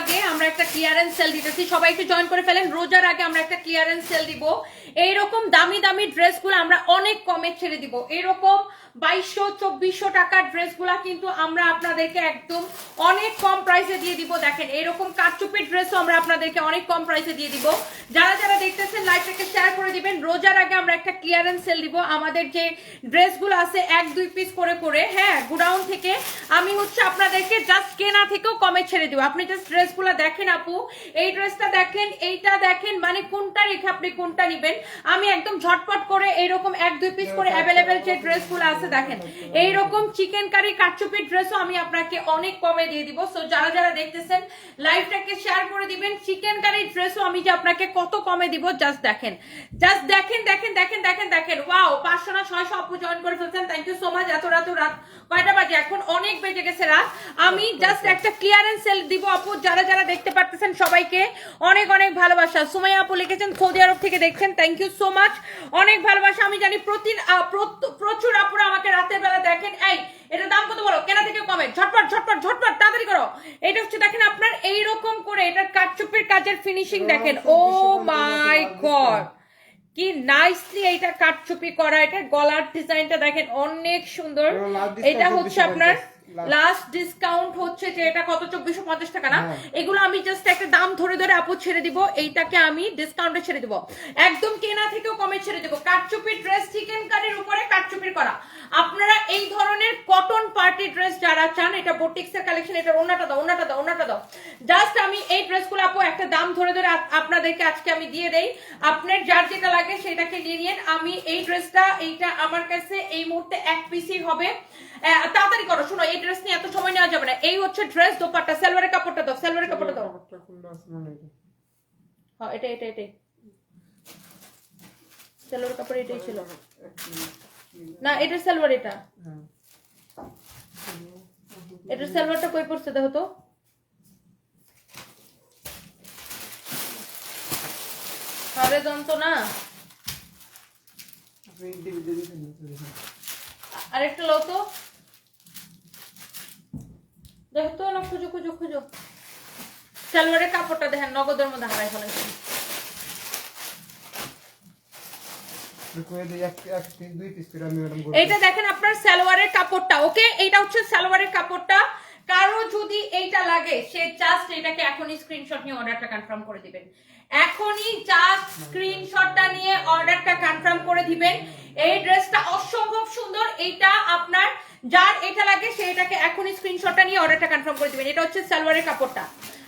আগে আমরা একটা ক্লিয়ারেন্স সেল দিতেছি। সবাই একটু জয়েন করে ফেলেন। রোজার আগে আমরা একটা ক্লিয়ারেন্স সেল দিব। এইরকম দামি দামি ড্রেসগুলো আমরা অনেক কমে ছেড়ে দিব। এরকম বাইশশো, চব্বিশশো টাকার ড্রেসগুলা কিন্তু আমরা আপনাদেরকে একদম অনেক কম প্রাইসে দিয়ে দিব। দেখেন, এরকম কারচুপির ড্রেসও আমরা আপনাদেরকে অনেক কম প্রাইসে দিয়ে দিব। যারা যারা দেখতেছেন লাইভটাকে শেয়ার করে দিবেন, রোজার আগে আমরা একটা ক্লিয়ারেন্স সেল দিব। আমাদের যে ড্রেসগুলো আছে, এক, দুই পিস করে করে হ্যাঁ গুডাউন থেকে আমি হচ্ছে আপনাদেরকে জাস্ট কেনা থেকেও কমে ছেড়ে দিব। আপনি জাস্ট ড্রেসগুলো দেখেন আপু, এই ড্রেসটা দেখেন, এইটা দেখেন মানে কোনটা রেখে আপনি কোনটা নিবেন? আমি একদম ঝটপট করে এইরকম এক, দুই পিস করে অ্যাভেলেবেল যে ড্রেসগুলো আছে দেখেন এইরকম চিকেন কারি কাটচুপির ড্রেসও আমি আপনাকে অনেক কমে দিয়ে দিব। সো যারা যারা দেখতেছেন লাইভটাকে শেয়ার করে দিবেন চিকেন কারি ড্রেসও আমি যে আপনাকে কত কমে দিব জাস্ট দেখেন। জাস্ট দেখেন দেখেন দেখেন দেখেন দেখেন। ওয়াও পাঁচশো না ছয়শো আপু জয়েন করে ফেলছেন। থ্যাংক ইউ সো মাচ এত রাত রাত। কয়টা বাজে? এখন অনেক বেজে গেছে রাত। আমি জাস্ট একটা ক্লিয়ারেন্স সেল দিব আপু। যারা যারা দেখতে পারতেছেন সবাইকে অনেক অনেক ভালোবাসা। সুমাইয়া আপু লিখেছেন সৌদি আরব থেকে দেখছেন। থ্যাংক ইউ সো মাচ অনেক ভালোবাসা আমি জানি প্রতি প্রচুর আপুরা আমাকে রাতের বেলা দেখেন এই এটা দাম কত বলো? কেনা থেকে কমে। ঝটপট ঝটপট ঝটপট তাড়াতাড়ি করো। এটা হচ্ছে দেখেন আপনার এই রকম করে এটার কাটচুপির কাজের ফিনিশিং দেখেন। ও মাই গড কি নাইসলি এটা কাটচুপি করা এটা গলার ডিজাইনটা দেখেন অনেক সুন্দর। এটা হচ্ছে আপনার। লাস্ট ডিসকাউন্ট হচ্ছে যে এটা কত? চব্বিশশো পঞ্চাশ টাকা না? হ্যাঁ। এগুলো আমি জাস্ট একটা দাম ধরে ধরে আপু ছেড়ে দিব এইটাকে আমি ডিসকাউন্টে ছেড়ে দিব। একদম কেনা থেকেও কমে ছেড়ে দেবো। কাঠচুপির ড্রেস চিকেন কারির উপরে কাটচুপির করা। আপনারা এই ধরনের কটন পার্টি ড্রেস যারা চান, এটা বোটিক্স এর কালেকশন এটা ওনাটা দাও ওনাটা দাও ওনাটা দাও। জাস্ট আমি এই ড্রেসগুলো আপু, একটা দাম ধরে ধরে আপনাদেরকে আজকে আমি দিয়ে দেই। আপনার যার যেটা লাগে সেটাকে নিয়ে নিন। আমি এই ড্রেসটা এইটা আমার কাছে এই মুহূর্তে এক পিসই হবে। তাড়াতাড়ি করো, শোনো, এই ড্রেস নিয়ে এত সময় নেওয়া যাবে না। এই হচ্ছে ড্রেস দোপাট্টা, সালোয়ারের কাপড়টা দাও, সালোয়ারের কাপড়টা দাও। হয়। এটা এটা, এটাই। সালোয়ার কাপড় এটাই ছিল। না, এটা সালোয়ার এটা। হ্যাঁ। এটার সালোয়ারটা কই পড়ছে দেখো তো? যন্ত্র না আরেকটা লো তো। দেখো তো না, খুঁজো খুঁজো খুঁজো। সালোয়ারের কাপড়টা দেখেন, নগদের মধ্যে হারাই ফেলেছে দেখো, এই যে এক- এক piece, দুই piece করে আমি এরকম করে এইটা দেখেন আপনার সালোয়ারের কাপড়টা, ওকে? এইটা হচ্ছে সালোয়ারের কাপড়টা। কারও যদি এইটা লাগে, সে জাস্ট এটাকে এখনই স্ক্রিনশট নিয়ে অর্ডারটা কনফার্ম করে দিবেন। এখনই জাস্ট স্ক্রিনশটটা নিয়ে অর্ডারটা কনফার্ম করে দিবেন। এই ড্রেসটা অসম্ভব সুন্দর। এইটা আপনার, যার এটা লাগে, সে এটাকে এখনই স্ক্রিনশটটা নিয়ে অর্ডারটা কনফার্ম করে দিবেন। এটা হচ্ছে সালোয়ারের কাপড়টা।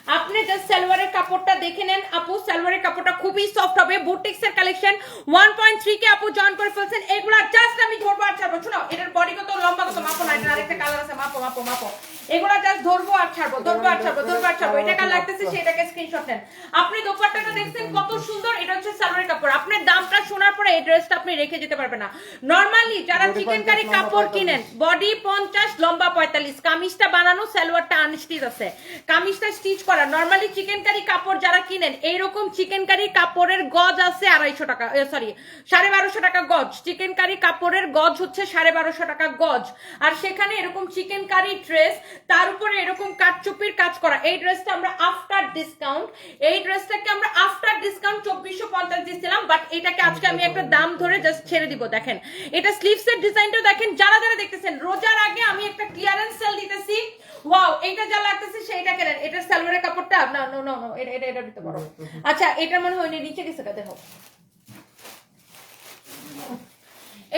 আপনি জাস্ট সালোয়ারের কাপড়টা দেখে নেন। আপু, সালোয়ারের কাপড়টা খুবই সফট হবে। বুটিক্স এর কালেকশন 1.3 কে আপু জয়েন করে ফেলছেন। এগুলা জাস্ট আমি ধরবো আর ছাড়বো। শুনো, এটার বডি কত লম্বা, কত মাপো না, এটার আরেকটা কালার আছে। মাপো মাপো মাপো। এগুলা জাস্ট ধরবো আর ছাড়বো, ধরবো আর ছাড়বো, ধরবো আর ছাড়বো। এটা কার লাগতেছে সেটাকে স্ক্রিনশট নেন। আপনি দোপাট্টাটা দেখছেন কত সুন্দর। এটা হচ্ছে সালোয়ারের কাপড়। আপনার দামটা শোনার পরে এই ড্রেসটা আপনি রেখে যেতে পারবেন না। নরমালি যারা চিকেন কারি কাপড় কিনেন বডি পঞ্চাশ লম্বা পঁয়তাল্লিশ। কামিজটা বানানো সালোয়ারটা আনস্টিচ আছে। কামিজটা স্টিচ করা। নর্মালি চিকেন কারি কাপড় যারা কিনেন এইরকম চিকেন কারি কাপড়ের গজ আছে আড়াইশো টাকা সরি সাড়ে বারোশো টাকা গজ। চিকেন কারি কাপড়ের গজ হচ্ছে সাড়ে বারোশো টাকা গজ। আর সেখানে এরকম চিকেন কারি ড্রেস তার উপরে এরকম কাটচুপির কাজ করা। এই ড্রেসটা আমরা আফটার ডিসকাউন্ট এই ড্রেসটাকে আমরা আফটার ডিসকাউন্ট চব্বিশশো পঞ্চাশ দিচ্ছিলাম বাট এটাকে আজকে আমি একটা দাম ধরে জাস্ট ছেড়ে দিব দেখেন। এটা স্লিভস এর ডিজাইনটা দেখেন যারা যারা দেখতেছেন রোজার আগে আমি একটা ক্লিয়ারেন্স সেল দিতেছি। ওয়াও এইটা যা লাগতেছে সেইটা কেনেন এটা সালোয়ারের কাপড়টা না নো নো নো এটা এটা এটা দিতে পারো। আচ্ছা এটা মনে হয় নিচে গেছে কাতে দেখো।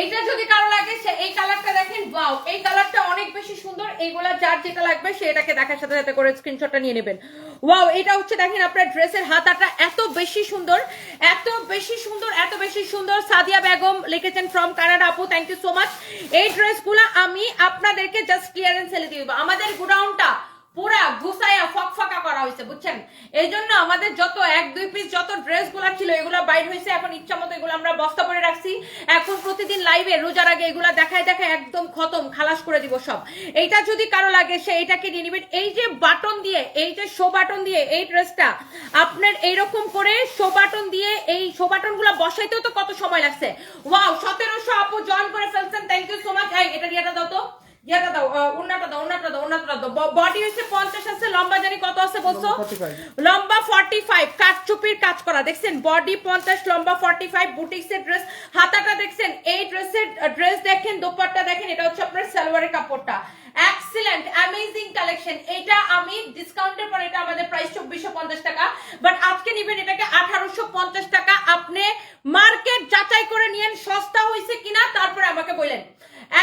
এইটা যদি কারও লাগে সে এই কালারটা দেখেন ওয়াও এই কালারটা অনেক এইগুলা যার যেটা লাগবে সেটাকে দেখার সাথে সাথে করে স্ক্রিনশটটা নিয়ে নেবেন। ওয়াও এটা হচ্ছে দেখেন আপনার ড্রেসের হাতাটা এত বেশি সুন্দর, এত বেশি সুন্দর, এত বেশি সুন্দর। সাদিয়া বেগম লিখেছেন ফ্রম কানাডা আপু থ্যাংক ইউ সো মাচ এই ড্রেসগুলো আমি আপনাদেরকে জাস্ট ক্লিয়ারেন্স সেলে দিয়ে দেবো। আমাদের গোডাউনটা পুরা গুছাইয়া ফকফকা করা হয়েছে, বুঝছেন? এই জন্য আমাদের যত এক, দুই পিস যত ড্রেসগুলা ছিল, এগুলো বাইর হয়েছে। এখন ইচ্ছা মতো এগুলো আমরা বস্তা করে রাখছি। এখন প্রতিদিন লাইভে রোজার আগে এগুলা দেখায় দেখায় একদম খতম, খালাস করে দিব সব। এইটা যদি কারও লাগে, সে এইটাকে নিয়ে নিবেন এই যে বাটন দিয়ে, এই যে শো বাটন দিয়ে এই ড্রেসটা আপনার এইরকম করে শো বাটন দিয়ে এই শো বাটনগুলা বসাইতেও তো কত সময় লাগছে। ওয়াও সতেরোশো আপু জয়েন করে ফেলছেন। থ্যাংক ইউ সো মাচ এটা রিয়াটা দাও তো। ইয়াটা দাও উন্নাটা দাও উন্নাটা দাও উন্নাটা দাও। বডি হচ্ছে পঞ্চাশ আছে লম্বা জানি কত আছে বলছো? লম্বা ফর্টি ফাইভ কাঠচুপির কাজ করা দেখছেন? বডি পঞ্চাশ লম্বা ফর্টি ফাইভ বুটিক্সের ড্রেস হাতাটা দেখছেন? এই ড্রেসের ড্রেস দেখেন দোপাট্টা দেখেন এটা হচ্ছে আপনার সালোয়ারের কাপড়টা। এক্সিলেন্ট অ্যামেজিং কালেকশন এটা আমি ডিসকাউন্টের পর এটা আমাদের প্রাইস চব্বিশশো পঞ্চাশ টাকা। বাট আজকে নিবেন এটাকে আঠারোশো পঞ্চাশ টাকা। আপনি মার্কেট যাচাই করে নিয়েন সস্তা হয়েছে কিনা তারপরে আমাকে বললেন।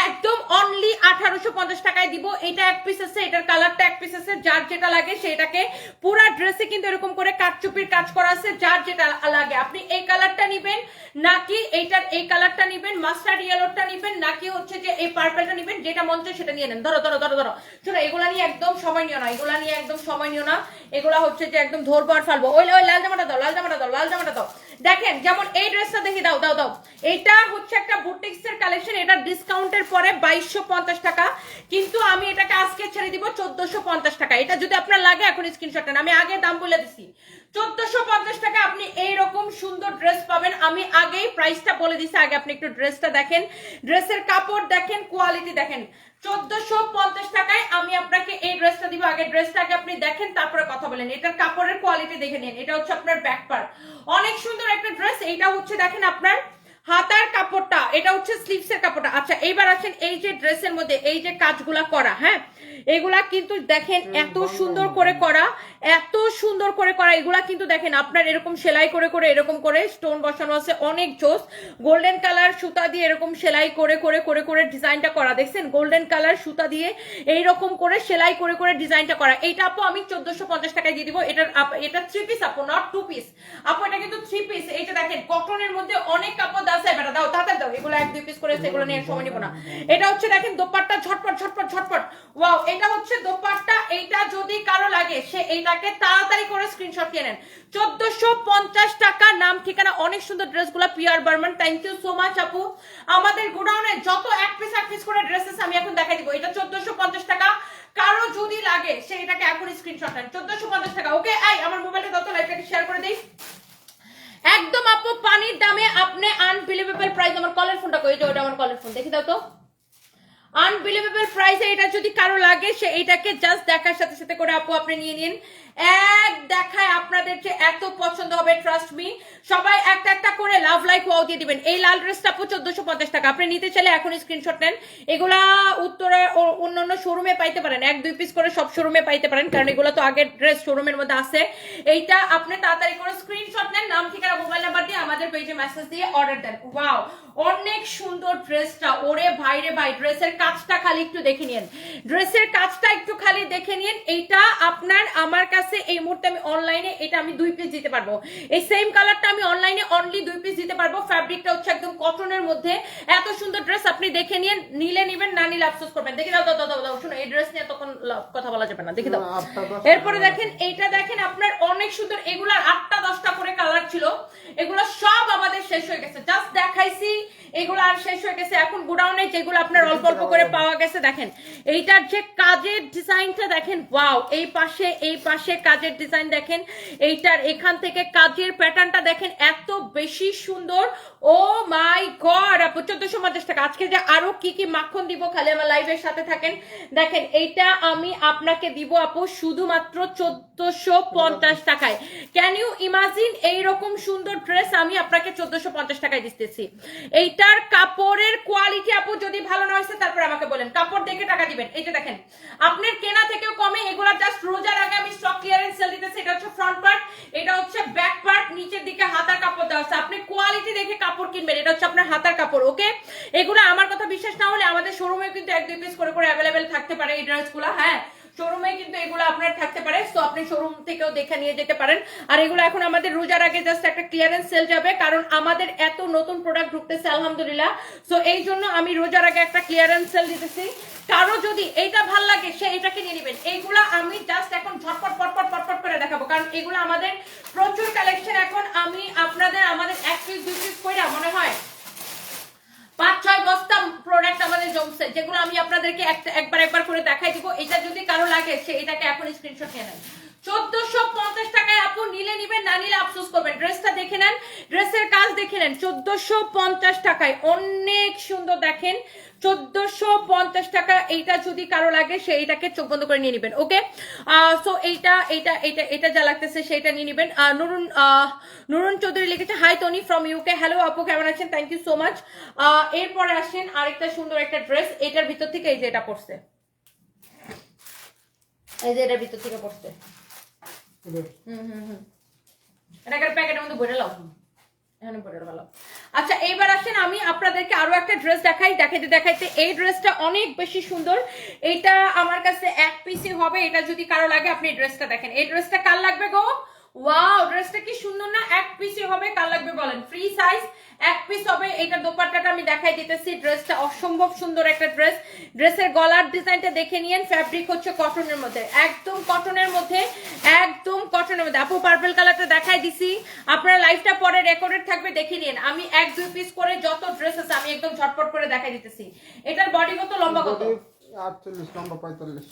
একদম অনলি আঠারোশো পঞ্চাশ টাকায় দিব। এটা এক পিস আছে, এটার কালারটা এক পিস আছে, যার যেটা লাগে সেটাকে পুরা ড্রেসে কিন্তু এরকম করে কাটচুপির কাজ করা আছে, যার যেটা লাগে। আপনি এই কালারটা নিবেন, নাকি এইটার এই কালারটা নিবেন মাস্টার্ড ইয়েলোটা নিবেন, নাকি হচ্ছে যে এই পার্পলটা নিবেন, যেটা মন চায় সেটা নিয়ে নেন। ধরো ধরো ধরো ধরো। শোনো এগুলা নিয়ে একদম সময় নিও না, এগুলা নিয়ে একদম সময় নিও না। এগুলা হচ্ছে যে একদম ধরবো আর ফালবো। ওই ওই লাল জামাটা দাও, লাল জামাটা দাও, লাল জামাটা দাও। দেখেন, যেমন এই ড্রেসটা দেখি, দাও দাও দাও। এটা হচ্ছে একটা বুটিক্স এর কালেকশন এটা ডিসকাউন্টের পরে বাইশশো পঞ্চাশ টাকা। কিন্তু আমি এটাকে আজকে ছেড়ে দিব চোদ্দশো পঞ্চাশ টাকা। এটা যদি আপনার লাগে, এখন স্ক্রিনশট আমি আগে দাম বলে দিছি। চোদ্দশো পঞ্চাশ টাকা আপনি এইরকম সুন্দর ড্রেস পাবেন। আমি আগেই প্রাইসটা বলে দিছি। আগে আপনি একটু ড্রেসটা দেখেন। ড্রেসের কাপড় দেখেন কোয়ালিটি দেখেন। চোদ্দশো পঞ্চাশ টাকায় আমি আপনাকে এই ড্রেসটা দিব। আগে ড্রেসটাকে আপনি দেখেন, তারপরে কথা বলেন। এটার কাপড়ের কোয়ালিটি দেখে নিন। এটা হচ্ছে আপনার ব্যাক পার্ট অনেক সুন্দর একটা ড্রেস এইটা হচ্ছে, দেখেন আপনার হাতার কাপড়টা এটা হচ্ছে স্লিভস এর কাপড়টা। আচ্ছা এইবার আছেন এই যে ড্রেসের মধ্যে এই যে কাজগুলা করা হ্যাঁ? এগুলা কিন্তু দেখেন এত সুন্দর করে করা এত সুন্দর করে করা এগুলা কিন্তু দেখেন আপনার এরকম সেলাই করে করে এরকম করে স্টোন বসানো আছে অনেক জোস। গোল্ডেন কালার সুতা দিয়ে এরকম সেলাই করে করে করে করে ডিজাইনটা করা দেখছেন? গোল্ডেন কালার সুতা দিয়ে এইরকম করে সেলাই করে করে ডিজাইনটা করা। এইটা আপু আমি চোদ্দশো পঞ্চাশ টাকায় দিয়ে দিব এটার আপ- এটা থ্রি পিস আপু নট টু পিস আপু এটা কিন্তু থ্রি পিস এইটা দেখেন কটনের মধ্যে অনেক কাপড় আছে, বেটা দাও, তাড়াতাড়ি দাও, এগুলো এক, দুই পিস করে সেগুলো নিয়ে সময় নিব না। এটা হচ্ছে দেখেন, দোপাট্টা ঝটপট ঝটপট ঝটপট। ওয়াও এটা হচ্ছে দোপাট্টা, এইটা যদি কারও লাগে, সে এইটাকে তাড়াতাড়ি করে স্ক্রিনশট নিয়ে নেন। চোদ্দশো পঞ্চাশ টাকা নাম ঠিকানা, অনেক সুন্দর ড্রেসগুলো Piyar Barman thank you so much আপু। আমাদের গোডাউনে যত এক পিস এক পিস করে ড্রেসেস আমি এখন দেখাই দিব। এটা চোদ্দশো পঞ্চাশ টাকা, কারও যদি লাগে, সে এটাকে এখন স্ক্রিনশট নেন। চোদ্দশো পঞ্চাশ টাকা ওকে আই আমার মোবাইলটা তত লাইভটাকে শেয়ার করে দিই। একদম আপু, পানির দামে আপনি আনবিলিভেবল প্রাইস আমার কলের ফোনটা কই? ওটা আমার কলের ফোন, দেখি দাও তো। আনবিলিভেবল প্রাইসে এটা যদি কারও লাগে, সে এটাকে জাস্ট দেখার সাথে সাথে করে আপু, আপনি নিয়ে নিন। এক দেখায় আপনাদের যে এত পছন্দ হবে ট্রাস্ট মি সবাই একটা একটা করে লাভ লাইক ওয়াও দিয়ে দিবেন। এই লাল ড্রেসটা চোদ্দশো পঞ্চাশ টাকা। আপনি নিতে চাইলে এখন স্ক্রিনশট নেন। এগুলা উত্তরা অন্যান্য শোরুমে পাইতে পারেন। এক, দুই পিস করে সব শোরুমে পাইতে পারেন। কারণ এগুলো তো আগের ড্রেস শোরুমের মধ্যে আছে। এইটা আপনি তাড়াতাড়ি করে স্ক্রিনশট নেন। নাম, ঠিকানা মোবাইল নাম্বার দিয়ে আমাদের পেজে মেসেজ দিয়ে অর্ডার দেন। ওয়াও অনেক সুন্দর ড্রেসটা ওরে ভাই রে ভাই ড্রেসের কাজটা খালি একটু দেখে নিন ড্রেসের কাজটা একটু খালি দেখে নিন এইটা আপনার আমার কাছে এই মুহূর্তে আমি অনলাইনে এটা আমি দুই পিস দিতে পারব। এই সেম কালারটা আমি অনলাইনে অনলি দুই পিস দিতে পারব। ফ্যাব্রিকটা হচ্ছে একদম কটনের মধ্যে। এত সুন্দর ড্রেস আপনি দেখে নিন নিলে নিবেন না নিলে আফসোস করবেন। দেখে দাও দাও দাও, দাও এই ড্রেস নিয়ে তখন কথা বলা যাবে না। দেখে দাও। এরপরে দেখেন এইটা দেখেন আপনার অনেক সুন্দর এগুলার আটটা দশটা করে কালার ছিল। এগুলো সব আমাদের শেষ হয়ে গেছে। জাস্ট দেখাইছি এগুলো আর শেষ হয়ে গেছে। এখন গোডাউনে যেগুলো আপনার অল্প অল্প করে পাওয়া গেছে, দেখেন, এইটার যে কাজের ডিজাইনটা দেখেন ওয়াও এই পাশে এই পাশে কাজের ডিজাইন দেখেন, এইটার এখান থেকে কাজের প্যাটার্নটা দেখেন, এত বেশি সুন্দর। ও মাই গড, আপু, চোদ্দশো পঞ্চাশ টাকা। আজকে যে আরও কি কি মাখন দিব, খালি আমার লাইভের সাথে থাকেন। দেখেন, এইটা আমি আপনাকে দিব, আপু, শুধুমাত্র চোদ্দশো পঞ্চাশ টাকায়। ক্যান ইউ ইমাজিন এইরকম সুন্দর ড্রেস আমি আপনাকে চোদ্দশো পঞ্চাশ টাকায় দিতেছি? এইটার কাপড়ের কোয়ালিটি আপু যদি ভালো না হয়েছে, তারপর আমাকে বলেন। কাপড় দেখে টাকা দিবেন। এই যে দেখেন, আপনার কেনা থেকেও কমে, এগুলা জাস্ট রোজার আগে আমি স্টক ক্লিয়ারেন্স সেল দিতেছি, এটা হচ্ছে ফ্রন্ট পার্ট এটা হচ্ছে ব্যাক পার্ট নিচের দিকে হাতার কাপড় দেওয়া আছে। আপনি কোয়ালিটি দেখে কাপড় কিনবেন, এটা হচ্ছে আপনার হাতার কাপড় ওকে এগুলো আমার কথা বিশ্বাস না হলে আমাদের শোরুমে কিন্তু এক দুই পিস করে করে অ্যাভেলেবেল থাকতে পারে এই ড্রেসগুলো হ্যাঁ? শোরুমে কিন্তু এগুলো আপনার থাকতে পারে। তো আপনি শোরুম থেকেও দেখে নিয়ে যেতে পারেন। আর এগুলো এখন আমাদের রোজার আগে জাস্ট একটা ক্লিয়ারেন্স সেল যাবে, কারণ আমাদের এত নতুন প্রোডাক্ট ঢুকতেছে, আলহামদুলিল্লাহ। সো এই জন্য আমি রোজার আগে একটা ক্লিয়ারেন্স সেল দিতেছি। কারও যদি এইটা ভালো লাগে, সে এটাকে নিয়ে নেবেন। এইগুলা আমি জাস্ট এখন ঝটপট, পটপট পটপট করে দেখাবো। কারণ এগুলো আমাদের প্রচুর কালেকশন এখন আমি আপনাদের, আমাদের এক পিস দুই পিস করে মনে হয় পাঁচ ছয় বস্তা প্রোডাক্ট আমাদের জমছে, যেগুলো আমি আপনাদেরকে একবার একবার করে দেখাই দিব। এটা যদি কারও লাগে, সে এটাকে এখন স্ক্রিনশট নিয়ে নেন চোদ্দশো পঞ্চাশ টাকায় আপু নিলে নিবেন, না নিলে আফসোস করবেন। ড্রেসটা দেখে নেন, ড্রেসের কাজ দেখে নেন। চোদ্দশো পঞ্চাশ টাকায় অনেক সুন্দর দেখেন। চোদ্দশো পঞ্চাশ টাকা, এইটা যদি কারও লাগে, সে সেইটাকে চোখ বন্ধ করে নিয়ে নেবেন, ওকে? সো এইটা এইটা এইটা এটা যা লাগতেছে সেইটা নিয়ে নেবেন। নুরুন নুরুন চৌধুরী লিখেছে hi Toni from UK hello আপু, কেমন আছেন? থ্যাংক ইউ সো মাচ এরপরে আসেন আরেকটা সুন্দর একটা ড্রেস, এটার ভিতর থেকে এই যে এটা পড়ছে এই যে এটার ভিতর থেকে পড়ছে আচ্ছা এইবার আসেন, আমি আপনাদেরকে একটা ড্রেস দেখাই এই ড্রেসটা অনেক বেশি সুন্দর। এটা আমার কাছে এক পিসি হবে। এটা যদি কারও লাগে, আপনি ড্রেসটা দেখেন। এই ড্রেসটা কার লাগবে গো? ওয়াও ড্রেসটা কি সুন্দর না? এক পিসি হবে, কার লাগবে বলেন? ফ্রি সাইজ এক পিস হবে। এটা দোপাট্টাটা আমি দেখাই দিতেছি। ড্রেসটা অসম্ভব সুন্দর একটা ড্রেস ড্রেসের গলার ডিজাইনটা দেখে নিয়েন। ফ্যাব্রিক হচ্ছে কটনের মধ্যে। একদম কটনের মধ্যে, একদম কটনের মধ্যে। আপু পার্পল কালারটা দেখাই দিছি। আপনার লাইফটা পরে রেকর্ডেড থাকবে, দেখে নিন আমি এক, দুই পিস করে যত ড্রেস আছে, আমি একদম ঝটপট করে দেখাই দিতেছি। এটার বডি কত? লম্বা কত? আটচল্লিশ, লম্বা পঁয়তাল্লিশ।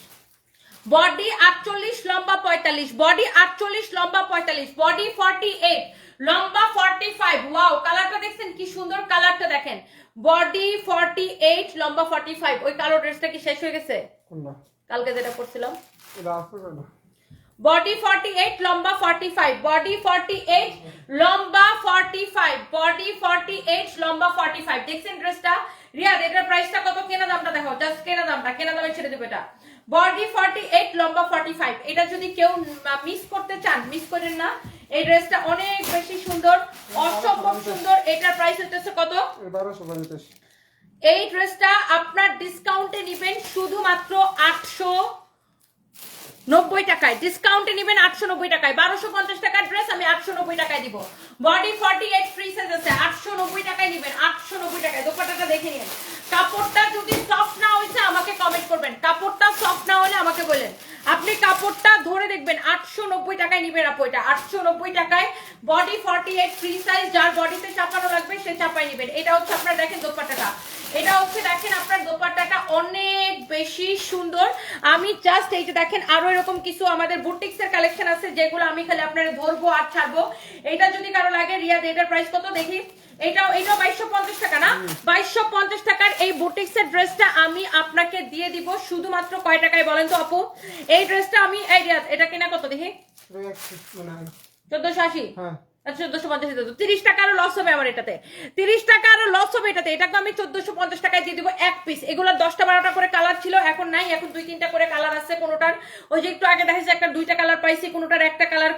বডি আটচল্লিশ লম্বা পঁয়তাল্লিশ। বডি আটচল্লিশ লম্বা পঁয়তাল্লিশ। বডি ফর্টি এইট লম্বা ফর্টি ফাইভ ওয়াও কালারটা দেখছেন? কি সুন্দর কালারটা দেখেন। বডি ফর্টি এইট লম্বা ফর্টি ফাইভ ওই কালো ড্রেসটা কি শেষ হয়ে গেছে? কালকে যেটা করছিলাম বডি ফর্টি এইট লম্বা forty five body forty eight লম্বা forty five body forty eight লম্বা ফর্টি ফাইভ দেখছেন ড্রেসটা রিয়াদ এটার প্রাইসটা কত? কেনা দামটা দেখো জাস্ট কেনা দামটা। কেনা দামে ছেড়ে দেবে এটা। বডি ফর্টি এইট লম্বা ফর্টি ফাইভ এটা যদি কেউ মিস করতে চান মিস করেন না। এই ড্রেসটা অনেক বেশি সুন্দর অসম্ভব সুন্দর। এটার প্রাইস হচ্ছে কত? এই বারোশো পঞ্চাশ এই ড্রেসটা আপনার ডিসকাউন্টে নিবেন শুধুমাত্র আটশো নব্বই টাকায়। ডিসকাউন্টে নেবেন আটশো নব্বই টাকায়। বারোশো পঞ্চাশ টাকার ড্রেস আমি আটশো নব্বই টাকায় দিব। Body forty eight free size আছে। আটশো নব্বই টাকায় নেবেন। আটশো নব্বই টাকায়। দোপাটাটা দেখে নিন। কাপড়টা যদি সফট না হয়েছে আমাকে কমেন্ট করবেন। কাপড়টা সফট না হলে আমাকে বলেন। আপনি কাপড়টা ধরে দেখবেন, আটশো নব্বই টাকায় নিবেন আপু এটা। আটশো নব্বই টাকায় body forty eight free size যার বডিতে চাপানো লাগবে, সে চাপাই নেবেন। এটা হচ্ছে আপনার দেখেন দোপাটাটা এটা হচ্ছে দেখেন আপনার দোপাট্টাটা অনেক বেশি সুন্দর। আমি জাস্ট এই যে দেখেন আরও এরকম কিছু আমাদের বুটিক্স এর কালেকশন আছে, যেগুলো আমি খালি আপনারা ধরবো আর ছাড়বো। এটা যদি কারও লাগে, রিয়াদ, এটার প্রাইস কত দেখি? এটাও এটাও বাইশশো পঞ্চাশ টাকা না? বাইশশো পঞ্চাশ টাকার এই বুটিক্স এর ড্রেসটা আমি আপনাকে দিয়ে দিব শুধুমাত্র কয় টাকায় বলেন তো আপু? এই ড্রেসটা আমি এই এটা কেনা কত দেখি? মানে চোদ্দশো আশি। হ্যাঁ। চোদ্দশো পঞ্চাশ তিরিশ টাকা আরও লস হবে আমার এটাতে। তিরিশ টাকা আরও লস হবে এটাতে। এটাকে আমি এক পিস এগুলোর দশটা বারোটা করে কালার ছিল, এখন নাই। এখন দুই, তিনটা করে কালার আছে কোনোটার। ওই যে কালার কোনোটার একটা কালার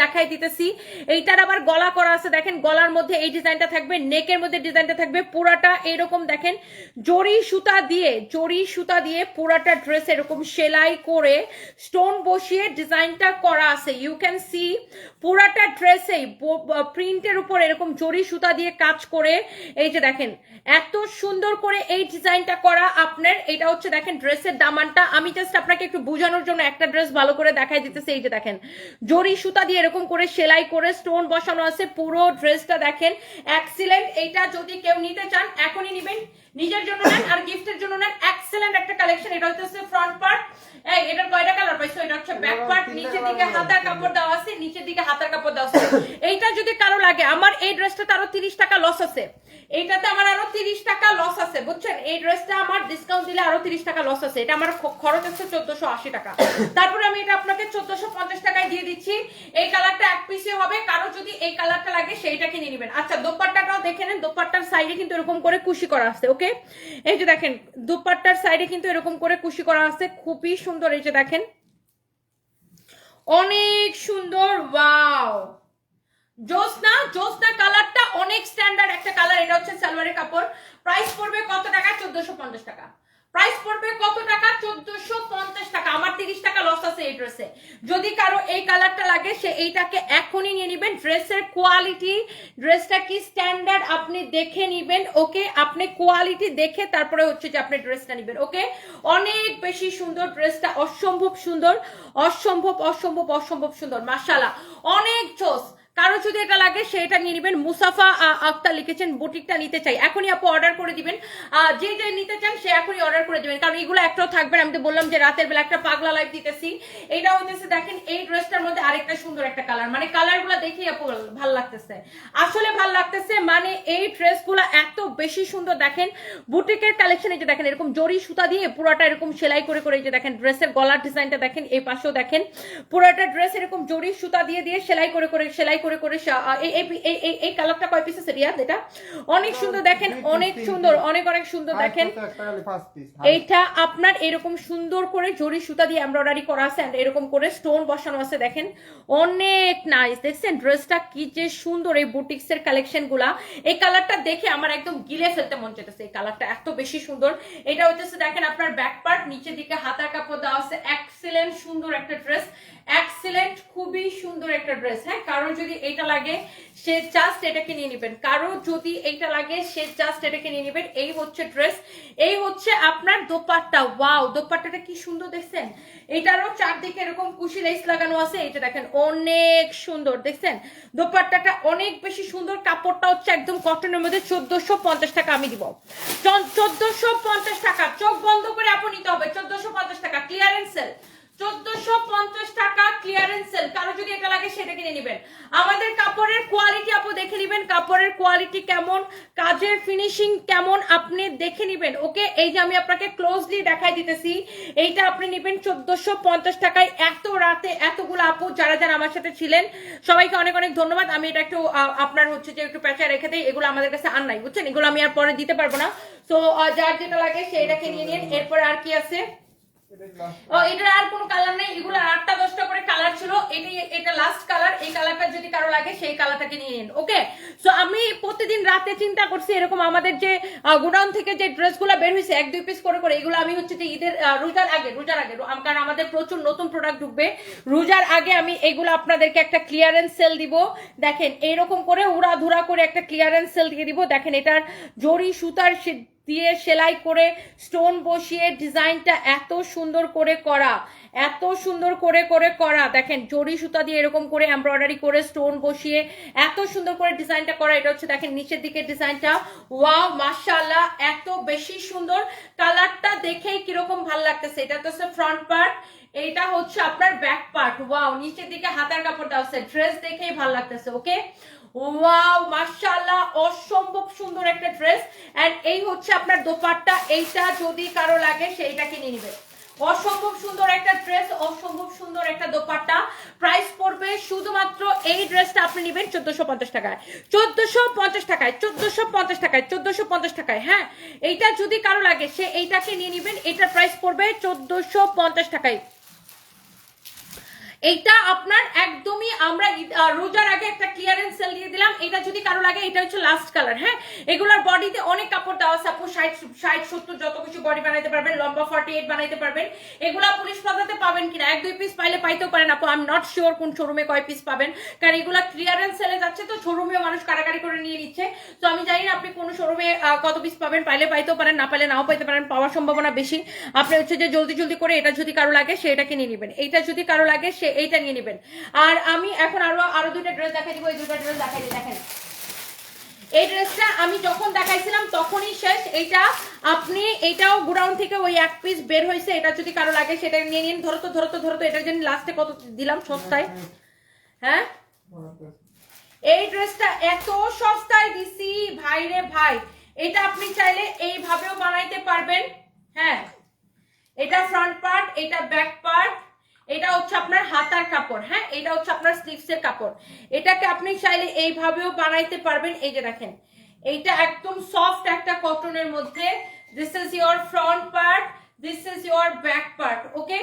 দেখাই দিতেছি। এইটার আবার গলা করা আছে। দেখেন, গলার মধ্যে এই ডিজাইনটা থাকবে, নেকের মধ্যে ডিজাইনটা থাকবে। পুরাটা এরকম দেখেন জরি সুতা দিয়ে জরি সুতা দিয়ে পুরাটা ড্রেস এরকম সেলাই করে স্টোন বসিয়ে ডিজাইনটা করা আছে। ইউ ক্যান সি পুরাটা ড্রেসে প্রিন্টের উপর এরকম জরি সুতা দিয়ে কাজ করে, এই যে দেখেন, এত সুন্দর করে এই ডিজাইনটা করা আপনার, এটা হচ্ছে দেখেন ড্রেসের দামানটা। আমি জাস্ট আপনাকে একটু বোঝানোর জন্য একটা ড্রেস ভালো করে দেখাই দিতেছি, এই যে দেখেন, জরি সুতা দিয়ে এরকম করে সেলাই করে স্টোন বসানো আছে, পুরো ড্রেসটা দেখেন এক্সিলেন্ট এইটা যদি কেউ নিতে চান, এখনই নিবেন। নিজের জন্য নেন আর গিফটের জন্য নেন। এক্সেলেন্ট একটা কালেকশন এটা হচ্ছে ফ্রন্ট পার্ট এটার কয়টা কালার পাইছো? এটা হচ্ছে ব্যাক পার্ট নিচের দিকে হাতার কাপড় দেওয়া আছে নিচের দিকে হাতার কাপড় দেওয়া আছে। এইটা যদি কারও লাগে আমার এই ড্রেসটাতে আরও তিরিশ টাকা লস আছে। এইটাতে আমার আরও তিরিশ টাকা লস আছে বুঝছেন? এই ড্রেসটা আমার ডিসকাউন্ট দিলে আরও তিরিশ টাকা লস আছে। এটা আমার খরচ চোদ্দশো আশি টাকা। তারপরে আমি এটা আপনাকে চোদ্দশো পঞ্চাশ টাকায় দিয়ে দিচ্ছি। এই কালারটা এক পিসে হবে। কারও যদি এই কালারটা লাগে সেইটা কিনে নেবেন। আচ্ছা দোপাট্টাটাও দেখে নেন। দোপাট্টার সাইডে কিন্তু এরকম করে কুশি করা আছে ওকে? এই যে দেখেন, দুপাট্টার সাইডে কিন্তু এরকম করে কুশি করা আছে। খুবই সুন্দর, এই যে দেখেন। অনেক সুন্দর ওয়াও জোসনা জোসনা কালারটা অনেক স্ট্যান্ডার্ড একটা কালার এটা হচ্ছে সালোয়ারের কাপড়। প্রাইস পড়বে কত টাকা? চোদ্দশো পঞ্চাশ টাকা। প্রাইস পড়বে কত টাকা? চোদ্দশো পঞ্চাশ টাকা। আমার তিরিশ টাকা লস আছে এই ড্রেসে যদি কারও এই কালারটা লাগে, সে এইটাকে এখনই নিয়ে নিবেন। ড্রেসের কোয়ালিটি ড্রেসটা কি স্ট্যান্ডার্ড আপনি দেখে নিবেন ওকে আপনি কোয়ালিটি দেখে তারপরে হচ্ছে যে আপনি ড্রেসটা নিবেন ওকে অনেক বেশি সুন্দর ড্রেসটা অসম্ভব সুন্দর, অসম্ভব অসম্ভব অসম্ভব সুন্দর, মাশাআল্লাহ। অনেক জোস কারও যদি এটা লাগে, সেটা নিয়ে নেবেন। মুসাফা আক্তার লিখেছেন, বুটিকটা নিতে চাই। এখনই আপু অর্ডার করে দিবেন। যে যে নিতে চান, সে এখনই অর্ডার করে দিবেন। কারণ এগুলো একটাও থাকবে আমি তো বললাম যে রাতের বেলা একটা পাগলা লাইভ দিতেছি। এটা হচ্ছে দেখেন, এই ড্রেসটার মধ্যে আরেকটা সুন্দর একটা কালার মানে কালারগুলো দেখি আপু ভালো লাগতেছে। আসলে ভালো লাগতেছে মানে এই ড্রেসগুলা এত বেশি সুন্দর। দেখেন, বুটিকের কালেকশন এই যে দেখেন, এরকম জরি সুতা দিয়ে পুরোটা এরকম সেলাই করে করে যে দেখেন ড্রেসের গলার ডিজাইনটা দেখেন, এই পাশেও দেখেন, পুরোটা ড্রেস এরকম জরি সুতা দিয়ে দিয়ে সেলাই করে করে সেলাই করে করে এই কালারটা কয় পিসেস রিয়াদ এটা? অনেক সুন্দর দেখেন অনেক সুন্দর অনেক অনেক সুন্দর দেখেন। এইটা আপনার এরকম সুন্দর করে জরি সুতা দিয়ে এমব্রয়ডারি করা আছে and এরকম করে স্টোন বসানো আছে দেখেন। অনেক নাইস দেখছেন ড্রেসটা কি যে সুন্দর এই বুটিক্স এর কালেকশনগুলা। এই কালারটা দেখে আমার একদম গিলে ফেলতে মন চাইতেছে এই কালারটা এত বেশি সুন্দর। এটা হচ্ছে দেখেন আপনার ব্যাক পার্ট নিচের দিকে হাতার কাপড় দেওয়া আছে। এক্সিলেন্ট সুন্দর একটা ড্রেস এক্সিলেন্ট খুবই সুন্দর একটা ড্রেস হ্যাঁ? কারণ যদি এটা লাগে, সে জাস্ট এটাকে নিয়ে নেবেন। কারও যদি এইটা লাগে, সে জাস্ট এটাকে নিয়ে নেবেন। এই হচ্ছে ড্রেস এই হচ্ছে আপনার দোপাট্টা। ওয়াও দোপাট্টাটা কি সুন্দর দেখছেন? এটারও চারদিকে এরকম কুশি লেস লাগানো আছে। এটা দেখেন, অনেক সুন্দর, দেখছেন? দোপাট্টাটা অনেক বেশি সুন্দর। কাপড়টা হচ্ছে একদম কটনের মধ্যে চোদ্দশো পঞ্চাশ টাকা আমি দিব। চোদ্দশো পঞ্চাশ টাকা। চোখ বন্ধ করে আপনি নিতে হবে। চোদ্দশো পঞ্চাশ টাকা। ক্লিয়ারেন্স সেল চোদ্দশো পঞ্চাশ টাকা ক্লিয়ারেন্স সেল কারও যদি এটা লাগে সেটা কিনে নেবেন। আমাদের কাপড়ের কোয়ালিটি আপু দেখে নেবেন, কাপড়ের কোয়ালিটি কেমন, কাজের ফিনিশিং কেমন, আপনি দেখে নেবেন। ওকে, এই যে আমি আপনাকে ক্লোজলি দেখাই দিতেছি, এইটা আপনি নেবেন চোদ্দশো পঞ্চাশ টাকায়। এত রাতে এতগুলো আপু যারা যারা আমার সাথে ছিলেন, সবাইকে অনেক অনেক ধন্যবাদ। আমি এটা একটু আপনার হচ্ছে যে একটু পেঁচা রেখে দিই, এগুলো আমাদের কাছে আর নাই, বুঝছেন? এগুলো আমি আর পরে দিতে পারব না। তো যার যেটা লাগে সেইটাকে নিয়ে নিন। এরপরে আর কি আছে? ও, এটার আর কোনো কালার নেই। এগুলো আটটা দশটা করে কালার ছিল। এটাই এটা লাস্ট কালার এই কালারটা যদি কারও লাগে, সেই কালারটাকে নিয়ে নিন ওকে সো আমি প্রতিদিন রাতে চিন্তা করছি, এরকম আমাদের যে গোডাউন থেকে যে ড্রেসগুলো বের হয়েছে, এক, দুই পিস করে করে, এগুলো আমি হচ্ছে যে ঈদের রোজার আগে রোজার আগে কারণ আমাদের প্রচুর নতুন প্রোডাক্ট ঢুকবে। রোজার আগে আমি এগুলো আপনাদেরকে একটা ক্লিয়ারেন্স সেল দিব। দেখেন এইরকম করে উড়া ধুরা করে একটা ক্লিয়ারেন্স সেল দিয়ে দিব। দেখেন, এটার জরি সুতার দিয়ে সেলাই করে স্টোন বসিয়ে ডিজাইনটা এত সুন্দর করে করা, এত সুন্দর করে করে করা। দেখেন, জরি সুতা দিয়ে এরকম করে এমব্রয়ডারি করে স্টোন বসিয়ে এত সুন্দর করে ডিজাইনটা করা। এটা হচ্ছে, দেখেন, নিচের দিকে ডিজাইনটা। ওয়াও, মাশাআল্লাহ, এত বেশি সুন্দর। কালারটা দেখেই কীরকম ভালো লাগতেছে। এটা তো হচ্ছে ফ্রন্ট পার্ট এইটা হচ্ছে আপনার ব্যাক পার্ট ওয়াও, নিচের দিকে হাতার কাপড় দেওয়া ড্রেস দেখেই ভালো লাগতেছে ওকে ওয়াও মাশাআল্লাহ, অসম্ভব সুন্দর একটা ড্রেস এন্ড এই হচ্ছে আপনার দোপাট্টা। এইটা যদি কারও লাগে, সেইটা কিনে নিবে। অসম্ভব সুন্দর একটা ড্রেস অসম্ভব সুন্দর একটা দোপাট্টা। প্রাইস পড়বে শুধুমাত্র এই ড্রেসটা আপনি নেবেন চোদ্দশো পঞ্চাশ টাকায়। চোদ্দশো পঞ্চাশ টাকায়, চোদ্দশো পঞ্চাশ টাকায়, চোদ্দশো পঞ্চাশ টাকায় হ্যাঁ? এইটা যদি কারও লাগে, সে এইটাকে নিয়ে নেবেন। এটার প্রাইস পড়বে চোদ্দশো পঞ্চাশ টাকায়। এইটা আপনার একদমই আমরা রোজার আগে একটা ক্লিয়ারেন্স সেল দিয়ে দিলাম। এটা যদি কারও লাগে, এটা হচ্ছে লাস্ট কালার হ্যাঁ? এগুলোর বডিতে অনেক কাপড় দেওয়া আপু, ষাট ষাট, সত্তর, যত কিছু বডি বানাইতে পারবেন, লম্বা ফর্টি এইট বানাইতে পারবেন। এগুলা পুলিশ প্লাজাতে পাবেন কিনা? এক, দুই পিস পাইলে পাইতেও পারেন, আপু। আই এম নট শিওর কোন শোরুমে কয় পিস পাবেন। কারণ এগুলা ক্লিয়ারেন্স সেলে যাচ্ছে তো শোরুমে মানুষ কারাকারি করে নিয়ে নিচ্ছে। তো আমি জানি না আপনি কোন শোরুমে কত পিস পাবেন, পাইলে পাইতেও পারেন, না পাইলে নাও পাইতে পারেন, পাওয়ার সম্ভাবনা বেশি। আপনি হচ্ছে যে জলদি জলদি করে এটা যদি কারও লাগে সেটাকে নিয়ে নেবেন। এইটা যদি কারও লাগে, সে এইটা নিয়ে নেবেন। আর আমি এখন আরও আরও দুইটা ড্রেস দেখাই দিব, এই দুটো ড্রেস দেখাই দেখেন। এই ড্রেসটা আমি যখন দেখাইছিলাম, তখনই শেষ। এইটা আপনি এটাও গোডাউন থেকে ওই এক পিস বের হয়েছে, এটা যদি কারও লাগে সেটা নিয়ে নিন। ধরো তো ধরো তো ধরো তো, এটার জন্য লাস্টে কত দিলাম? সস্তায়? হ্যাঁ? এই ড্রেসটা এত সস্তায় দিছি। ভাই রে ভাই, এটা আপনি চাইলে এইভাবেও বানাইতে পারবেন। হ্যাঁ? এটা ফ্রন্ট পার্ট এটা ব্যাক পার্ট এটা হচ্ছে আপনার হাতার কাপড় হ্যাঁ? এটা হচ্ছে আপনার স্লিভস এর কাপড়। এটাকে আপনি চাইলে এইভাবেও বানাইতে পারবেন। এই যে দেখেন, এইটা একদম সফট একটা কটনের মধ্যে। This is your front part this is your back part okay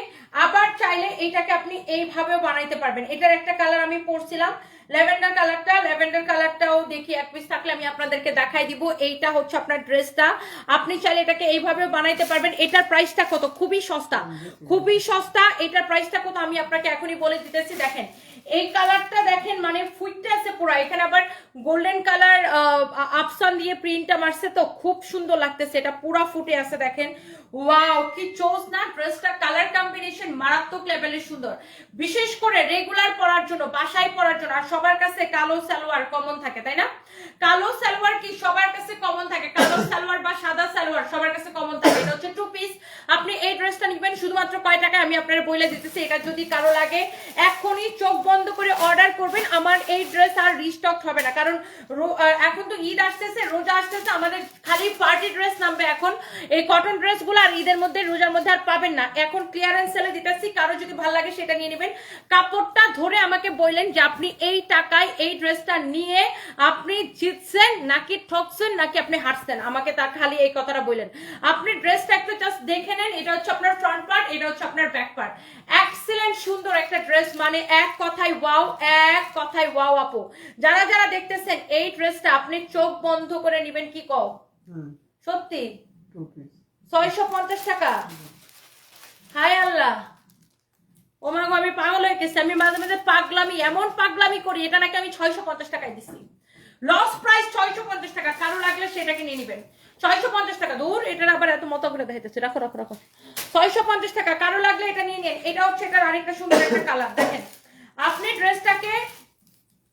আবার চাইলে এটাকে আপনি এইভাবেও বানাইতে পারবেন। এটার একটা কালার আমি পরছিলাম। ল্যাভেন্ডার কালারটা, ল্যাভেন্ডার কালারটাও দেখি এক পিস থাকলে আমি আপনাদেরকে দেখাই দিব। এইটা হচ্ছে আপনার ড্রেসটা। আপনি চাইলে এটাকে এইভাবে বানাইতে পারবেন। এটার প্রাইসটা কত? খুবই সস্তা। খুবই সস্তা। এটার প্রাইসটা কত? আমি আপনাকে এখনই বলে দিতেছি। দেখেন, এই কালারটা দেখেন মানে ফুইটটা আছে পুরো। এখানে আবার গোল্ডেন কালার আপসান দিয়ে প্রিন্টটা মারছে তো খুব সুন্দর লাগতেছে। এটা পুরা ফুটে আছে, দেখেন। ওয়াও, কি চোজ না? ড্রেসটা কালার কম্বিনেশন মারাত্মক লেভেলের সুন্দর। বিশেষ করে রেগুলার পরার জন্য, বাসায় পরার জন্য। আর সবার কাছে কালো সালোয়ার কমন থাকে, তাই না? কালো সালোয়ার কি সবার কাছে কমন থাকে? কালো সালোয়ার বা সাদা সালোয়ার সবার কাছে কমন থাকে? এটা হচ্ছে টু পিস আপনি এই ড্রেসটা নিবেন, শুধুমাত্র কয় টাকায় আমি আপনার বইলে দিতেছি। এটা যদি কারও লাগে, এখনই চোখ বন্ধ করে অর্ডার করবেন। আমার এই ড্রেস আর রিস্টক হবে না। কারণ এখন তো ঈদ আসতেছে, রোজা আসতেছে, আমাদের খালি পার্টি ড্রেস নামবে এখন। এই কটন ড্রেসগুলো আর ঈদের মধ্যে, রোজার মধ্যে আর পাবেন না। এখন ক্লিয়ারেন্স সেলে দিতেছি, কারও যদি ভালো লাগে সেটা নিয়ে নেবেন। কাপড়টা ধরে আমাকে বললেন যে আপনি এই টাকায় এই ড্রেসটা নিয়ে আপনি জিতছেন নাকি ঠকছেন নাকি আপনি হারছেন? আমাকে তার খালি এই কথাটা বললেন। আপনি ড্রেসটা একটু জাস্ট দেখে নেন এটা হচ্ছে আপনার ফ্রন্ট পার্ট এটা হচ্ছে আপনার ব্যাক পার্ট এক্সিলেন্ট সুন্দর একটা ড্রেস মানে এক কথায় ওয়াও এক কথায় ওয়াও আপু। যারা যারা দেখতেছেন এই ড্রেসটা আপনি চোখ বন্ধ করে নেবেন কি কও? হুম সত্যি? ছয়শো পঞ্চাশ টাকা? হায় আল্লাহ! ও মা গো, আমি পাগল হয়ে গেছি আমি মাঝে মাঝে পাগলামি এমন পাগলামি করি এটা নাকি আমি ছয়শো পঞ্চাশ টাকায় দিছি। লস প্রাইস ছয়শো পঞ্চাশ টাকা কারও লাগলে সেটাকে নিয়ে নিবেন। ছয়শো পঞ্চাশ টাকা দূর এটার আবার এত মতো করে দেখাইতেছে রাখো রাখো রাখো। ছয়শো পঞ্চাশ টাকা কারও লাগলে এটা নিয়ে নিন এটা হচ্ছে এটার আরেকটা সুন্দর একটা কালার দেখেন। আপনি ড্রেসটাকে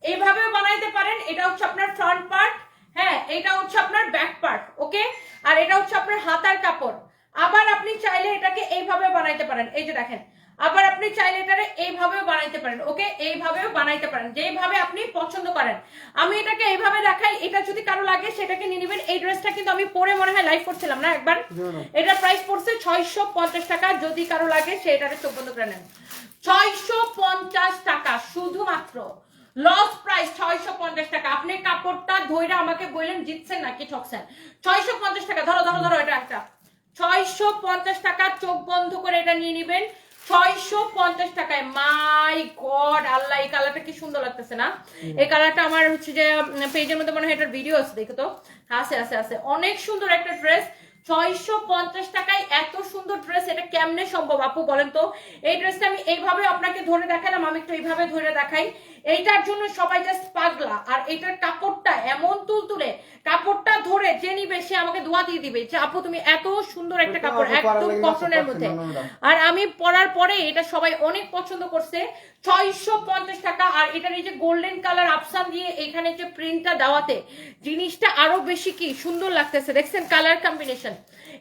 এইভাবেও বানাইতে পারেন এটা হচ্ছে আপনার ফ্রন্ট পার্ট হ্যাঁ এটা হচ্ছে আপনার ব্যাক পার্ট ওকে আর এটা হচ্ছে আপনার হাতার কাপড়। আবার আপনি চাইলে এটাকে এইভাবে বানাইতে পারেন এই যে দেখেন আবার আপনি চাইলে এটারে এইভাবেও বানাইতে পারেন ওকে? এইভাবেও বানাইতে পারেন যেভাবে আপনি পছন্দ করেন। আমি এটাকে এইভাবে দেখাই এটা যদি কারও লাগে সেটাকে নিয়ে নেবেন। এই ড্রেসটা কিন্তু আমি পরে মনে হয় লাইভ করছিলাম না একবার? এটার প্রাইস পড়ছে ছয়শো পঞ্চাশ টাকা যদি কারও লাগে সে এটাকে চোখ বন্ধ করে নেন। ছয়শো পঞ্চাশ টাকা শুধুমাত্র। লস প্রাইস ছয়শো পঞ্চাশ টাকা। আপনি কাপড়টা ধইরা আমাকে বললেন জিতছেন নাকি ঠকছেন? ছয়শো পঞ্চাশ টাকা ধরো ধরো ধরো এটা একটা। ছয়শো পঞ্চাশ টাকা চোখ বন্ধ করে এটা নিয়ে নিবেন। ছয়শো পঞ্চাশ টাকায়। মাই গড আল্লাহ এই কালারটা কি সুন্দর লাগতেছে না? এই কালারটা আমার হচ্ছে যে পেজের মধ্যে মনে হয় এটার ভিডিও আছে দেখো তো? আছে আছে আছে। অনেক সুন্দর একটা ড্রেস ছয়শো পঞ্চাশ টাকায় এত সুন্দর ড্রেস এটা কেমনে সম্ভব? আপু বলেন তো। এই ড্রেসটা আমি এইভাবে আপনাকে ধরে দেখালাম আমি একটু এইভাবে ধরে দেখাই। এইটার জন্য সবাই জাস্ট পাগলা। আর এটার কাপড়টা এমন তুলতুলে কাপড়টা ধরে যে নিবে সে আমাকে দোয়া দিয়ে দিবে যে আপু তুমি এত সুন্দর একটা কাপড় একদম কটনের মধ্যে। আর আমি পরার পরে এটা সবাই অনেক পছন্দ করছে ছয়শো পঞ্চাশ টাকা। আর এটার এই যে গোল্ডেন কালার আপসান দিয়ে এখানে যে প্রিন্টটা দেওয়াতে জিনিসটা আরও বেশি কি সুন্দর লাগতেছে। দেখছেন কালার কম্বিনেশন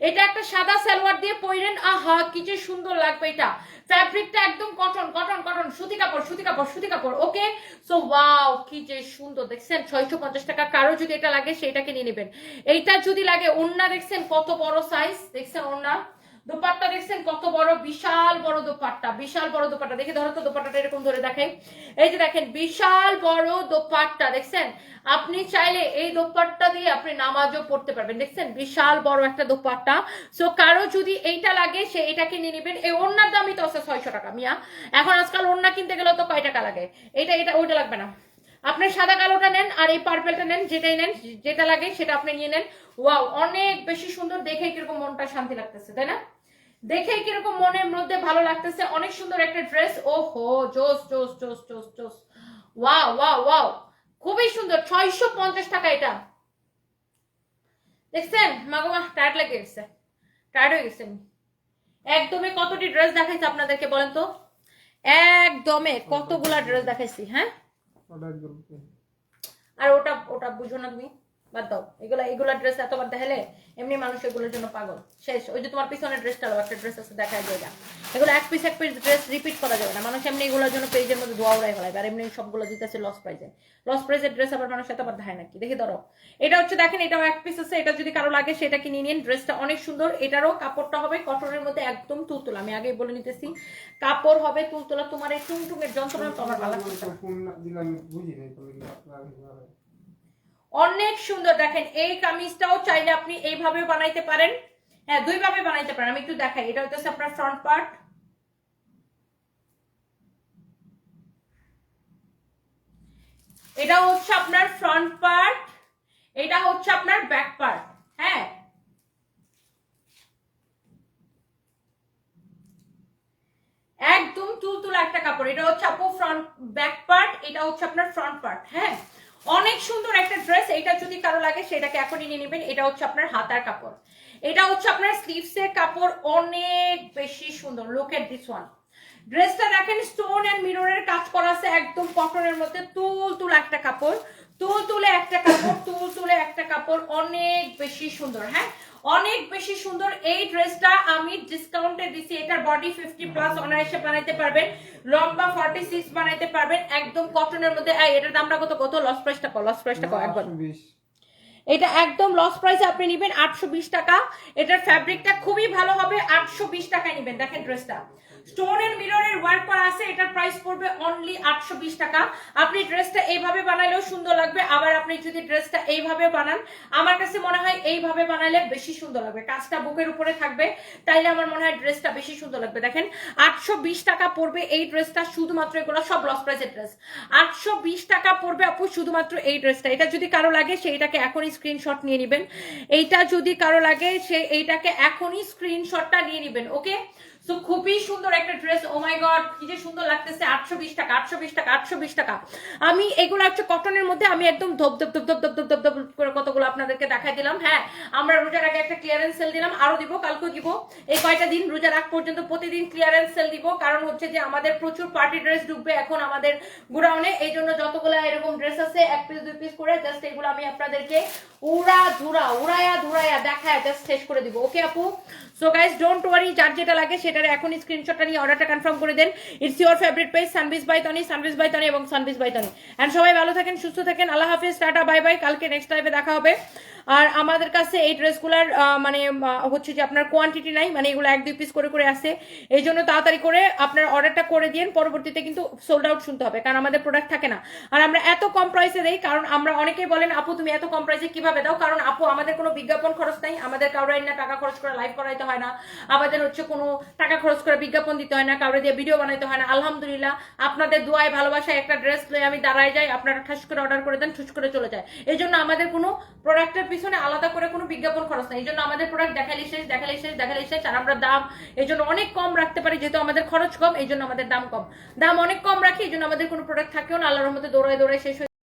এটা একটা সাদা সালোয়ার দিয়ে পরেন, আহা, কি যে সুন্দর লাগবে এটা। ফ্যাব্রিকটা একদম কটন কটন কটন সুতি কাপড় সুতি কাপড় সুতি কাপড় ওকে সো ওয়াও কি যে সুন্দর, দেখছেন? ছয়শো পঞ্চাশ টাকা, কারও যদি এটা লাগে, সেটাকে নিয়ে নেবেন। এইটা যদি লাগে ওন্না দেখছেন? কত বড় সাইজ দেখছেন ওন্না দোপাট্টা দেখছেন? কত বড়, বিশাল বড় দোপাট্টা, বিশাল বড় দোপাট্টা। দেখে ধরো তো দোপাট্টাটা এরকম ধরে দেখাই এই যে দেখেন, বিশাল বড় দোপাট্টা, দেখছেন? আপনি চাইলে এই দোপাট্টা দিয়ে আপনি নামাজও পড়তে পারবেন, দেখছেন? বিশাল বড় একটা দোপাট্টা। সো কারও যদি এইটা লাগে, সে এটাকে নিয়ে নেবেন। এই ওড়নার দামই তো আছে ছয়শো টাকা, মিয়া। এখন আজকাল ওড়না কিনতে গেলে তো কয় টাকা লাগে? এটা এটা ওইটা লাগবে না। আপনি সাদা কালোটা নেন আর এই পার্পেলটা নেন, যেটাই নেন, যেটা লাগে সেটা আপনি নিয়ে নেন। ওয়াও, অনেক বেশি সুন্দর দেখে কীরকম মনটা শান্তি লাগতেছে, তাই না? দেখে কীরকম মনের মধ্যে ভালো লাগতেছে। অনেক সুন্দর একটা ড্রেস ও হো জোস জোস জোস জোস জোস। Wow wow wow. খুবই সুন্দর। ছয়শো পঞ্চাশ টাকা এটা। দেখছেন? মাগো মা টায়ার্ড লেগে গেছে। টায়ার্ড হয়ে গেছে একদমই কতটি ড্রেস দেখাইছি আপনাদেরকে বলেন তো? একদমে কতগুলা ড্রেস দেখাইছি হ্যাঁ? আর ওটা ওটা বুঝো না তুমি। বাদ দাও। এগুলা এগুলা ড্রেস এতবার দেখালে এমনি মানুষ এগুলোর জন্য পাগল। শেষ। ওই যে তোমার পিছনে ড্রেসটা একটা ড্রেস আছে দেখা যায় এগুলো এক পিস এক পিস ড্রেস রিপিট করা যাবে না। মানুষ এমনি এগুলোর জন্য পেজের মধ্যে ধোয়া উড়াই ফেলায়, আর এমনি সবগুলো দিতেছে লস প্রাইজে লস প্রাইজের ড্রেস আবার মানুষ এতবার ধায় নাকি? দেখি ধরো। এটা হচ্ছে, দেখেন, এটাও এক পিস আছে, এটা যদি কারও লাগে, সেটা কিনে নিন। ড্রেসটা অনেক সুন্দর। এটারও কাপড়টা হবে কটনের মধ্যে একদম তুলতুলা। আমি আগেই বলে নিতেছি। কাপড় হবে তুলতুলা। তোমার এই টুংটুঙের যন্ত্রণা তো আমার ভালো অনেক সুন্দর। দেখেন, এই কামিজটাও চাইলে আপনি এইভাবে বানাইতে পারেন। হ্যাঁ দুই ভাবে বানাইতে পারেন। আমি একটু দেখাই। এটা হচ্ছে আপনার ফ্রন্ট পার্ট এটা হচ্ছে আপনার ফ্রন্ট পার্ট এটা হচ্ছে আপনার ব্যাক পার্ট হ্যাঁ। একদম তুলতুলা একটা কাপড়। এটা হচ্ছে আপু ফ্রন্ট ব্যাক পার্ট এটা হচ্ছে আপনার ফ্রন্ট পার্ট হ্যাঁ। অনেক সুন্দর একটা ড্রেস এটা যদি কারও লাগে সেটাকে এখনই নিয়ে নেবেন। এটা হচ্ছে আপনার হাতার কাপড়। এটা হচ্ছে আপনার স্লিভসের কাপড়, অনেক বেশি সুন্দর। লুক এট দিস ওয়ান ড্রেসটা দেখেন স্টোন এন্ড মিররের কাজ করা আছে একদম কটনের মধ্যে। তুল তুল একটা কাপড়, তুল তুলে একটা কাপড়, তুল তুলে একটা কাপড়। অনেক বেশি সুন্দর হ্যাঁ? অনেক বেশি সুন্দর এই ড্রেসটা আমি ডিসকাউন্টে দিছি। এটার বডি ফিফটি প্লাস অনায়াসে বানাইতে পারবেন। লম্বা ফর্টি সিক্স বানাইতে পারবেন। একদম কটনের মধ্যে। এই, এটার দামটা কত? কত? লস প্রাইসটা কো লস প্রাইসটা কো একবার। এটা একদম লস প্রাইসে আপনি নেবেন আটশো বিশ টাকা। এটার ফ্যাব্রিকটা খুবই ভালো হবে। আটশো বিশ টাকায় নেবেন। দেখেন ড্রেসটা স্টোন এন্ড মিররের ওয়ার্ক করা আছে, এটার প্রাইস পড়বে অনলি আটশো বিশ টাকা। আপনি ড্রেসটা এইভাবে বানালেও সুন্দর লাগবে, আবার আপনি যদি ড্রেসটা এইভাবে বানান, আমার কাছে মনে হয় এইভাবে বানালে বেশি সুন্দর লাগবে। কাজটা বুকের উপরে থাকবে, তাইলে আমার মনে হয় ড্রেসটা বেশি সুন্দর লাগবে। দেখেন, আটশো বিশ টাকা পড়বে এই ড্রেসটা শুধুমাত্র এগুলো সব লস প্রাইসের ড্রেস আটশো বিশ টাকা পড়বে আপু শুধুমাত্র এই ড্রেসটা এটা যদি কারও লাগে, সেইটাকে এখনই স্ক্রিনশট নিয়ে নেবেন। এইটা যদি কারও লাগে, সে এইটাকে এখনই স্ক্রিনশটটা নিয়ে নেবেন ওকে সো খুবই সুন্দর একটা ড্রেস ও মাই গড কি যে সুন্দর লাগতেছে, আটশো বিশ টাকা, আটশো বিশ টাকা, আটশো বিশ টাকা। আমি এগুলো হচ্ছে কটনের মধ্যে, আমি একদম ধপ ধপ ধপ ধপ ধপ ধপ ধপ করে কতগুলো আপনাদেরকে দেখাই দিলাম। হ্যাঁ আমরা রোজার আগে একটা ক্লিয়ারেন্স সেল দিলাম, আরও দিব, কালকেও দিব। এই কয়টা দিন রোজার আগ পর্যন্ত প্রতিদিন ক্লিয়ারেন্স সেল দিব, কারণ হচ্ছে যে আমাদের প্রচুর পার্টি ড্রেস ঢুকবে এখন আমাদের গোডাউনে। এই জন্য যতগুলো এরকম ড্রেস আছে, এক পিস দুই পিস করে জাস্ট এগুলো আমি আপনাদেরকে উড়া ধুরা উড়ায়া ধুরায়া দেখায় জাস্ট শেষ করে দিব। ওকে আপু? সো গাইজ ডোন্ট ওয়ারি যার যেটা লাগে সেটার এখনই স্ক্রিনশটটা নিয়ে অর্ডারটা কনফার্ম করে দেন। ইটস ইউর ফেভারিট পেজ সানবিস বাই তনি সানবিস বাই তনি এবং সানবিস বাই তনি অ্যান্ড সবাই ভালো থাকেন, সুস্থ থাকেন, আল্লাহ হাফিজ, টাটা বাই বাই কালকে নেক্সট টাইমে দেখা হবে। আর আমাদের কাছে এই ড্রেসগুলোর মানে হচ্ছে যে আপনার কোয়ান্টিটি নাই মানে এগুলো এক, দুই পিস করে করে আসে এই জন্য তাড়াতাড়ি করে আপনার অর্ডারটা করে দিন পরবর্তীতে কিন্তু সোল্ড আউট শুনতে হবে, কারণ আমাদের প্রোডাক্ট থাকে না। আর আমরা এত কম প্রাইসে দেই, কারণ আমরা অনেকেই বলেন, আপু, তুমি এত কম প্রাইসে কীভাবে দাও? কারণ আপু, আমাদের কোনো বিজ্ঞাপন খরচ নাই, আমাদের কাউরাই না টাকা খরচ করে লাইভ করাইতে হয় না। আমাদের হচ্ছে কোনো টাকা খরচ করে বিজ্ঞাপন দিতে হয় না কারোর দিয়ে ভিডিও বানাইতে হয় না। আলহামদুলিল্লাহ, আপনাদের দোয়ায় ভালোবাসায় একটা ড্রেস লয়ে আমি দাঁড়ায় যাই, আপনারা ঠাস করে অর্ডার করে দেন, ঠুস করে চলে যায়। এই জন্য আমাদের কোনো প্রোডাক্টের পিছনে আলাদা করে কোনো বিজ্ঞাপন খরচ নেই। এই জন্য আমাদের প্রোডাক্ট দেখালি শেষ দেখালি শেষ দেখালি শেষ, আর আমরা দাম এই জন্য অনেক কম রাখতে পারি, যেহেতু আমাদের খরচ কম, এই জন্য আমাদের দাম কম। দাম অনেক কম রাখি, এই জন্য আমাদের কোনো প্রোডাক্ট থাকেও না, আল্লাহর মধ্যে দৌড়ায় দৌড়ায় শেষ